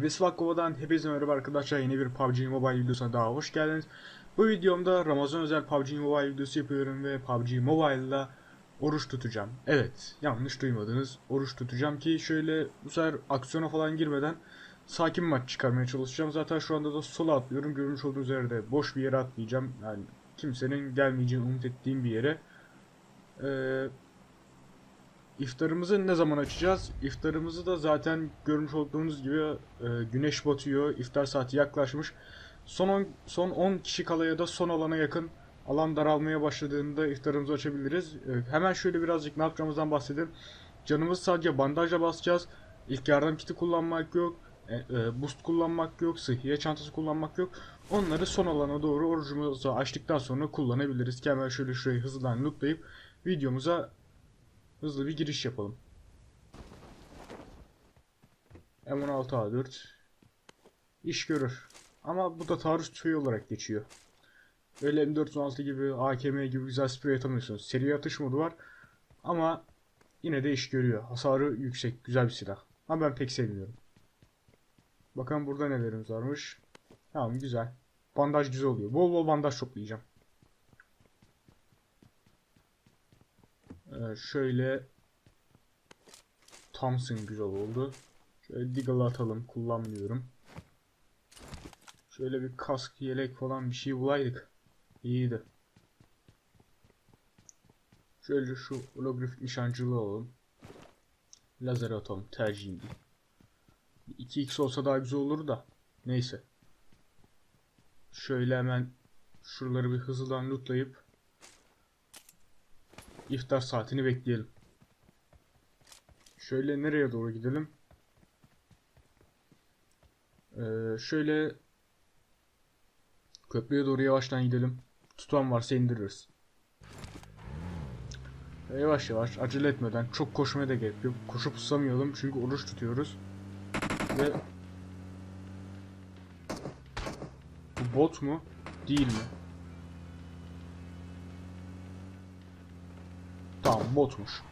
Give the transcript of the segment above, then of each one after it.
Agresif Akkova'dan hepinize merhaba arkadaşlar. Yeni bir PUBG Mobile videosuna daha hoş geldiniz. Bu videomda Ramazan özel PUBG Mobile videosu yapıyorum ve PUBG Mobile'da oruç tutacağım. Evet, yanlış duymadınız. Oruç tutacağım ki şöyle bu sefer aksiyona falan girmeden sakin maç çıkarmaya çalışacağım. Zaten şu anda da sola atlıyorum. Görmüş olduğunuz üzere boş bir yere atlayacağım. Yani kimsenin gelmeyeceğini umut ettiğim bir yere. Ee, İftarımızı ne zaman açacağız? İftarımızı da zaten görmüş olduğunuz gibi e, güneş batıyor, iftar saati yaklaşmış. Son 10, son 10 kişi kalaya da son alana yakın alan daralmaya başladığında iftarımızı açabiliriz. E, hemen şöyle birazcık ne yapacağımızdan bahsedelim. Canımız sadece bandajla basacağız. İlk yardım kiti kullanmak yok. e, e, boost kullanmak yok. Sıhhiye çantası kullanmak yok. Onları son alana doğru orucumuzu açtıktan sonra kullanabiliriz. Ki hemen şöyle şurayı hızlıdan lootlayıp videomuza Hızlı bir giriş yapalım. M16A4 iş görür. Ama bu da taarruz tüfeği olarak geçiyor. Öyle M416 gibi, AKM gibi güzel sprey atamıyorsunuz. Seri atış modu var. Ama yine de iş görüyor. Hasarı yüksek, güzel bir silah. Ama ben pek sevmiyorum. Bakalım burada nelerimiz varmış. Tamam güzel. Bandaj güzel oluyor. Bol bol bandaj toplayacağım. Ee, şöyle Thompson güzel oldu. Şöyle Deagle atalım. Kullanmıyorum. Şöyle bir kask, yelek falan bir şey bulaydık. İyiydi. Şöyle şu holografik nişancılığı alalım. Lazer atalım. Tercihim değil. 2x olsa daha güzel olur da. Neyse. Şöyle hemen şuraları bir hızlıdan lootlayıp iftar saatini bekleyelim. Şöyle nereye doğru gidelim? Ee, şöyle köprüye doğru yavaştan gidelim. Tutan varsa indiririz. Yavaş yavaş acele etmeden çok koşmaya da gerek yok. Koşup susamayalım çünkü oruç tutuyoruz. Ve bu bot mu? Değil mi? Tamam botmuş.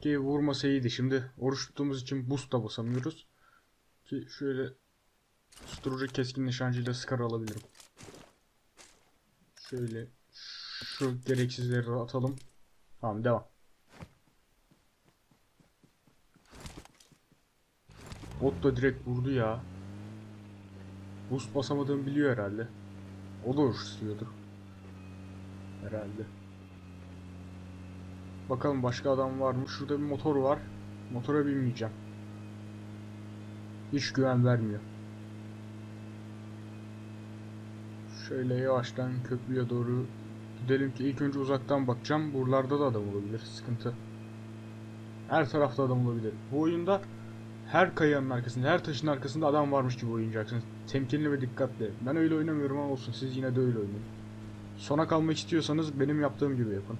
Ki vurmasa iyiydi. Şimdi oruç tuttuğumuz için boost da basamıyoruz. Ki şöyle susturucu keskin nişancıyla skar alabilirim. Şöyle şu gereksizleri atalım. Tamam devam. Bot da direkt vurdu ya. Boost basamadığımı biliyor herhalde. O da oruç istiyordur. Herhalde. Bakalım başka adam var mı? Şurada bir motor var. Motora binmeyeceğim. Hiç güven vermiyor. Şöyle yavaştan köprüye doğru gidelim ki ilk önce uzaktan bakacağım. Buralarda da adam olabilir. Sıkıntı. Her tarafta adam olabilir. Bu oyunda her kayanın arkasında, her taşın arkasında adam varmış gibi oynayacaksınız. Temkinli ve dikkatli. Ben öyle oynamıyorum ama olsun. Siz yine de öyle oynayın. Sona kalmak istiyorsanız benim yaptığım gibi yapın.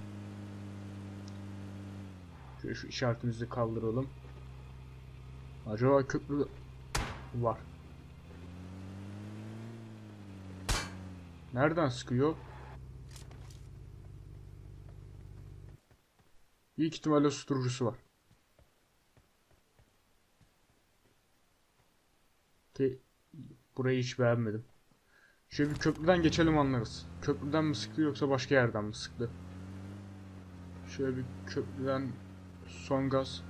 Şöyle şu işaretimizi kaldıralım. Acaba köprü var. Nereden sıkıyor? Büyük ihtimalle susturucusu var. Ki burayı hiç beğenmedim. Şöyle bir köprüden geçelim anlarız. Köprüden mi sıktı yoksa başka yerden mi sıktı? Şöyle bir köprüden son gaz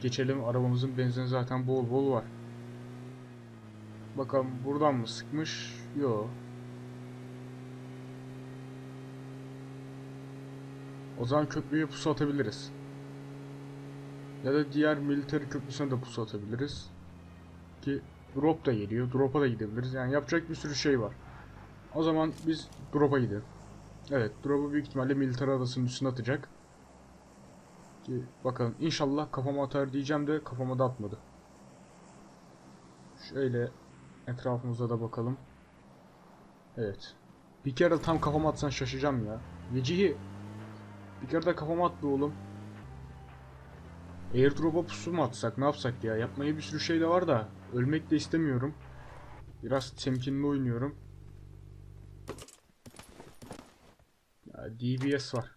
geçelim. Arabamızın benzini zaten bol bol var. Bakalım buradan mı sıkmış? Yo. O zaman köprüye pusu atabiliriz. Ya da diğer military köprüsüne de pusu atabiliriz. Ki Drop da geliyor. Drop'a da gidebiliriz. Yani yapacak bir sürü şey var. O zaman biz drop'a gidelim. Evet, drop'u büyük ihtimalle militer adasının üstüne atacak. Ki bakalım inşallah kafama atar diyeceğim de kafama da atmadı. Şöyle etrafımıza da bakalım. Evet. Bir kere tam kafama atsan şaşacağım ya. Vecihi bir kere de kafama attı oğlum. Airdrop'a pusu mu atsak ne yapsak ya? Yapmaya bir sürü şey de var da ölmek de istemiyorum. Biraz temkinli oynuyorum. Ya DBS var.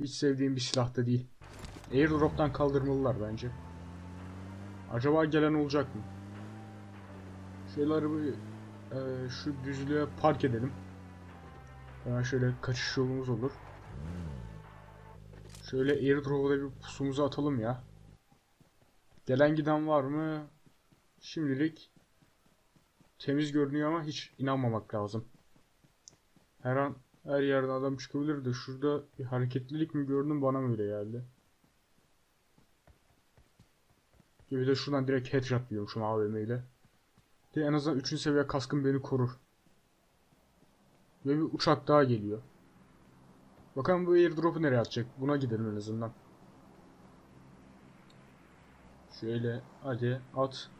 Hiç sevdiğim bir silah da değil. Airdrop'tan kaldırmalılar bence. Acaba gelen olacak mı? Şöyle arabayı e, şu düzlüğe park edelim. Hemen şöyle kaçış yolumuz olur. Şöyle airdrop'a da bir pusumuzu atalım ya. Gelen giden var mı? Şimdilik temiz görünüyor ama hiç inanmamak lazım. Her an her yerden adam çıkabilir de şurada bir hareketlilik mi gördüm bana mı öyle geldi? Bir de şuradan direkt headshot diyormuşum AVM ile. De en azından 3. seviye kaskım beni korur. Ve bir uçak daha geliyor. Bakalım bu airdrop'u nereye atacak? Buna gidelim en azından. Şöyle hadi at.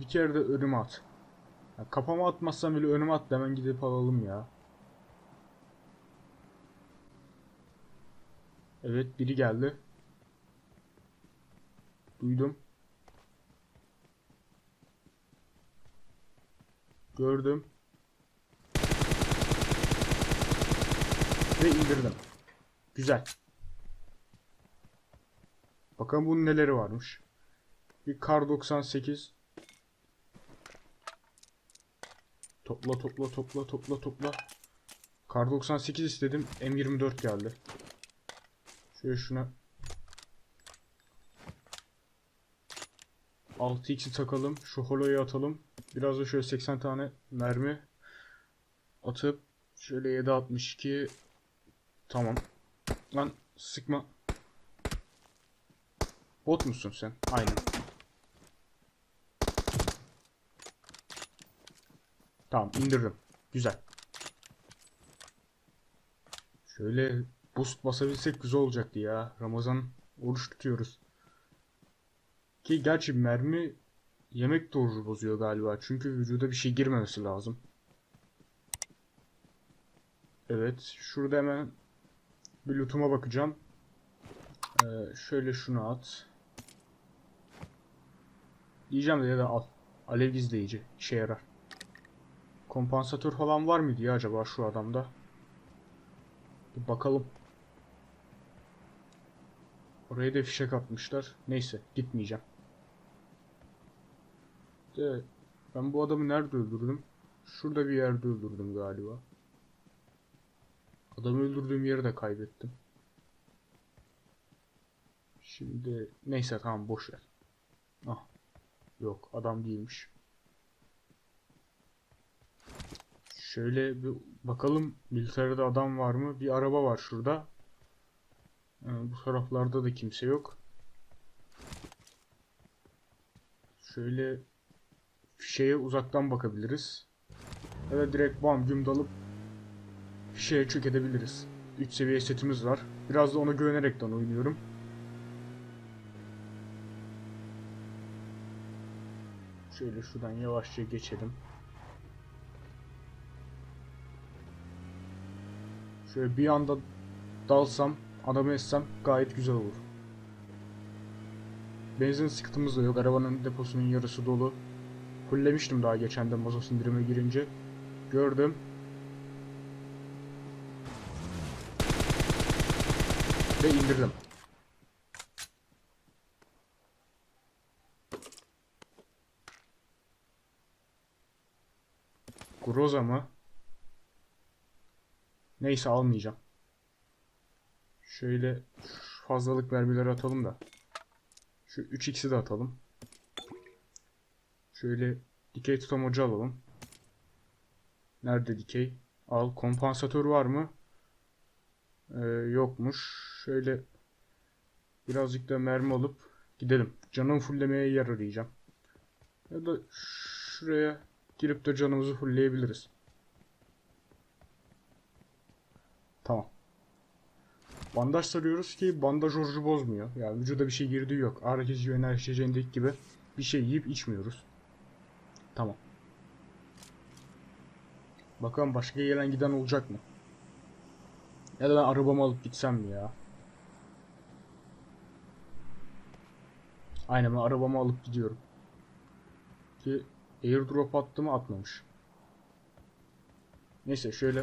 Bir kere de önüme at. Ya kafama atmazsam bile önüme at hemen gidip alalım ya. Evet biri geldi. Duydum. Gördüm. Ve indirdim. Güzel. Bakalım bunun neleri varmış. Bir kar 98. Topla topla topla topla topla. Kar 98 istedim. M24 geldi. Şöyle şuna 6x'i takalım. Şu holoyu atalım. Biraz da şöyle 80 tane mermi atıp şöyle 762 tamam. Lan sıkma. Bot musun sen? Aynen. Tamam indirdim. Güzel. Şöyle boost basabilsek güzel olacaktı ya. Ramazan oruç tutuyoruz. Ki gerçi mermi yemek de orucu bozuyor galiba. Çünkü vücuda bir şey girmemesi lazım. Evet. Şurada hemen bir lootuma bakacağım. Ee, şöyle şunu at. Diyeceğim de ya da al. Alev gizleyici. işe yarar. Kompansatör falan var mıydı ya acaba şu adamda? Bir bakalım. Oraya da fişek atmışlar. Neyse gitmeyeceğim. De ben bu adamı nerede öldürdüm? Şurada bir yerde öldürdüm galiba. Adamı öldürdüğüm yeri de kaybettim. Şimdi neyse tamam boş ver. Ah. Yok adam değilmiş. Şöyle bir bakalım militerde adam var mı? Bir araba var şurada. Ee, bu taraflarda da kimse yok. Şöyle fişeye uzaktan bakabiliriz. Ya da direkt bam güm dalıp fişeye çök edebiliriz. 3 seviye setimiz var. Biraz da ona güvenerekten oynuyorum. Şöyle şuradan yavaşça geçelim. Şöyle bir anda dalsam, adamı etsem gayet güzel olur. Benzin sıkıntımız da yok. Arabanın deposunun yarısı dolu. Fullemiştim daha geçen de mazot indirime girince. Gördüm. Ve indirdim. Groza mı? Neyse almayacağım. Şöyle fazlalık vergileri atalım da. Şu 3x'i de atalım. Şöyle dikey tutamacı alalım. Nerede dikey? Al. Kompansatör var mı? Ee, yokmuş. Şöyle birazcık da mermi alıp gidelim. Canımı fulllemeye yer arayacağım. Ya da şuraya girip de canımızı fullleyebiliriz. Tamam. Bandaj sarıyoruz ki bandaj orucu bozmuyor. Yani vücuda bir şey girdiği yok. Ağrı kesici ve enerji gibi bir şey yiyip içmiyoruz. Tamam. Bakalım başka gelen giden olacak mı? Ya da ben arabamı alıp gitsem mi ya? Aynen ben arabamı alıp gidiyorum. Ki airdrop attı mı atmamış. Neyse şöyle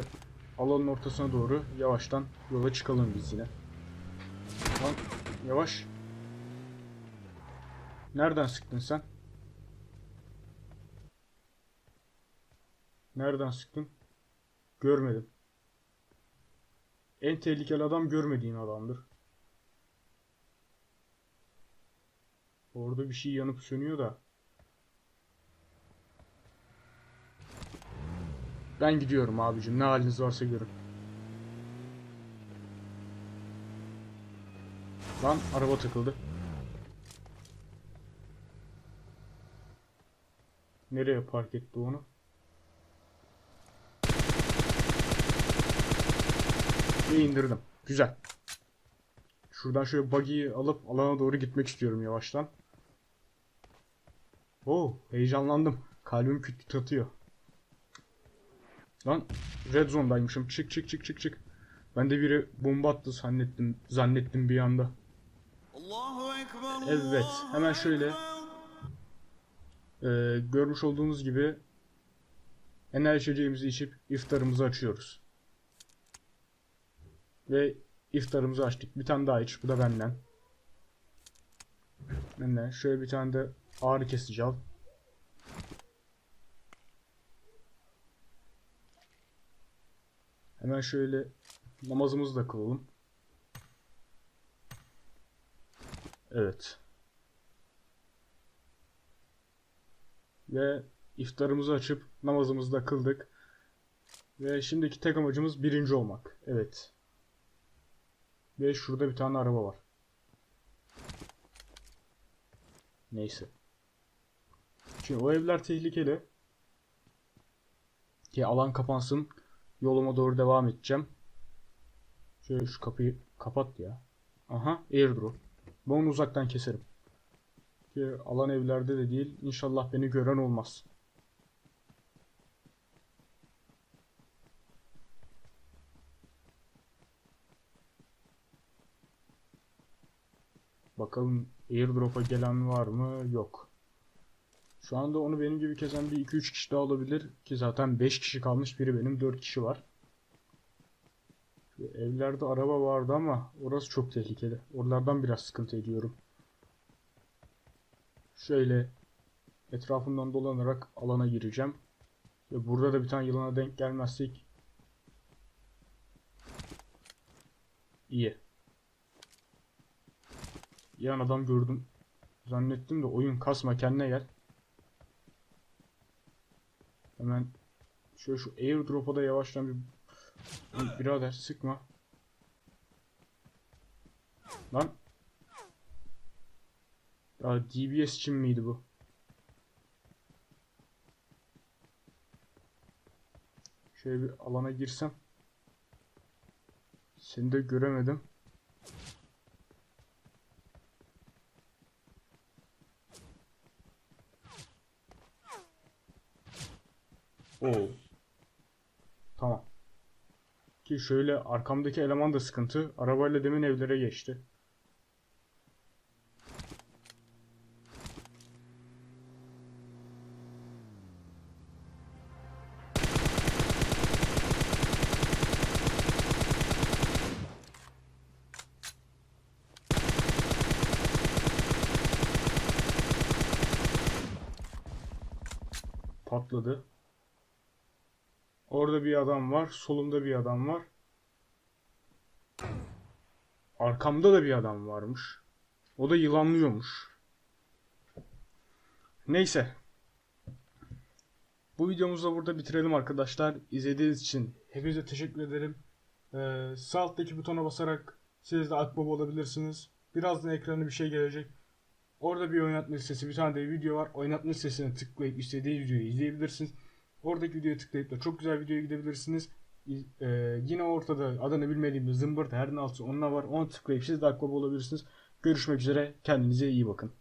alanın ortasına doğru yavaştan yola çıkalım biz yine. Lan yavaş. Nereden sıktın sen? Nereden sıktın? Görmedim. En tehlikeli adam görmediğin adamdır. Orada bir şey yanıp sönüyor da. Ben gidiyorum abicim. Ne haliniz varsa görün. Lan araba takıldı. Nereye park etti onu? Ve indirdim. Güzel. Şuradan şöyle buggy'yi alıp alana doğru gitmek istiyorum yavaştan. Oo, heyecanlandım. Kalbim küt küt atıyor. Lan red zone'daymışım. Çık çık çık çık çık. Ben de biri bomba attı zannettim zannettim bir anda. Evet, hemen şöyle Ee, görmüş olduğunuz gibi enerji içeceğimizi içip iftarımızı açıyoruz. Ve iftarımızı açtık. Bir tane daha iç. Bu da benden. Benden. Şöyle bir tane de ağrı kesici al. Hemen şöyle namazımızı da kılalım. Evet. Ve iftarımızı açıp namazımızı da kıldık. Ve şimdiki tek amacımız birinci olmak. Evet. Ve şurada bir tane araba var. Neyse. Şimdi o evler tehlikeli. Ki alan kapansın. Yoluma doğru devam edeceğim. Şöyle şu kapıyı kapat ya. Aha airdrop. Ben onu uzaktan keserim. Ki alan evlerde de değil. İnşallah beni gören olmaz. Bakalım airdrop'a gelen var mı? Yok. Şu anda onu benim gibi kesen bir 2-3 kişi daha olabilir. Ki zaten 5 kişi kalmış. Biri benim 4 kişi var. Şu evlerde araba vardı ama orası çok tehlikeli. Oralardan biraz sıkıntı ediyorum. Şöyle etrafından dolanarak alana gireceğim. Ve burada da bir tane yılana denk gelmezsek iyi. Yan adam gördüm. Zannettim de oyun kasma kendine gel. Hemen şöyle şu airdrop'a da yavaştan bir birader sıkma. Lan. Ya DBS için miydi bu? Şöyle bir alana girsem. Seni de göremedim. Oo. Tamam. Ki şöyle arkamdaki eleman da sıkıntı. Arabayla demin evlere geçti. Patladı. Orada bir adam var. Solumda bir adam var. Arkamda da bir adam varmış. O da yılanlıyormuş. Neyse. Bu videomuzu da burada bitirelim arkadaşlar. İzlediğiniz için hepinize teşekkür ederim. Ee, sağ alttaki butona basarak siz de akbaba olabilirsiniz. Birazdan ekrana bir şey gelecek. Orada bir oynatma listesi, bir tane de video var. Oynatma listesine tıklayıp istediği videoyu izleyebilirsiniz. Oradaki videoya tıklayıp da çok güzel videoya gidebilirsiniz. Ee, yine ortada adını bilmediğim bir zımbırt her ne onunla var. Onu tıklayıp siz de olabilirsiniz. Görüşmek üzere. Kendinize iyi bakın.